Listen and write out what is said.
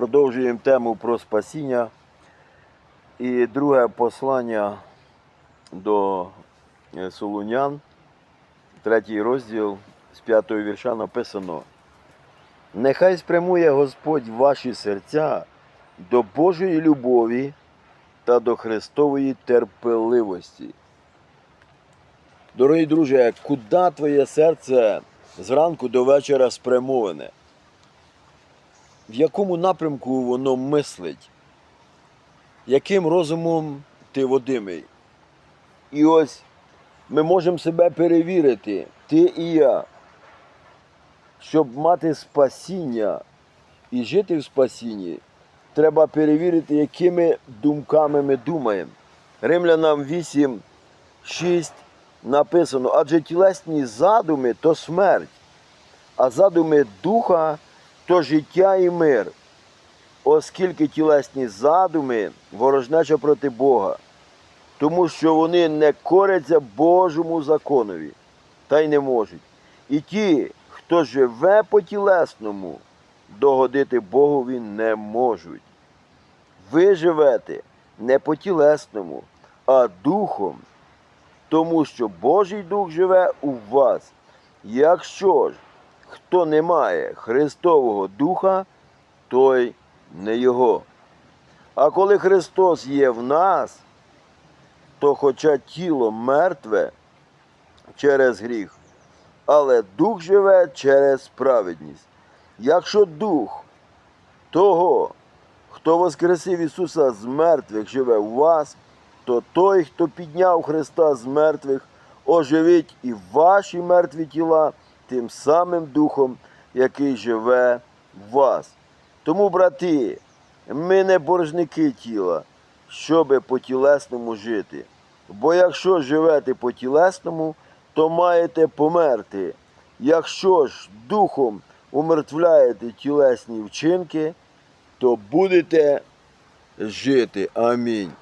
Продовжуємо тему про спасіння. І друге послання до е, Солунян, третій розділ з п'ятого вірша написано. Нехай спрямує Господь ваші серця до Божої любові та до Христової терпеливості. Дорогі друзі, куди твоє серце зранку до вечора спрямоване? В якому напрямку воно мислить? Яким розумом ти водимий? І ось ми можемо себе перевірити, ти і я, щоб мати спасіння і жити в спасінні, треба перевірити, якими думками ми думаємо. Римлянам 8, 6 написано, адже тілесні задуми то смерть, а задуми духа то життя і мир, оскільки тілесні задуми ворожнеча проти Бога, тому що вони не коряться Божому законові, та й не можуть. І ті, хто живе по тілесному, догодити Богові не можуть. Ви живете не по тілесному, а духом, тому що Божий Дух живе у вас. Якщо ж хто не має Христового Духа, той не Його. А коли Христос є в нас, то хоча тіло мертве через гріх, але Дух живе через праведність. Якщо Дух того, хто воскресив Ісуса з мертвих, живе у вас, то той, хто підняв Христа з мертвих, оживить і ваші мертві тіла тим самим Духом, який живе в вас. Тому, брати, ми не боржники тіла, щоби по тілесному жити. Бо якщо живете по тілесному, то маєте померти. Якщо ж духом умертвляєте тілесні вчинки, то будете жити. Амінь.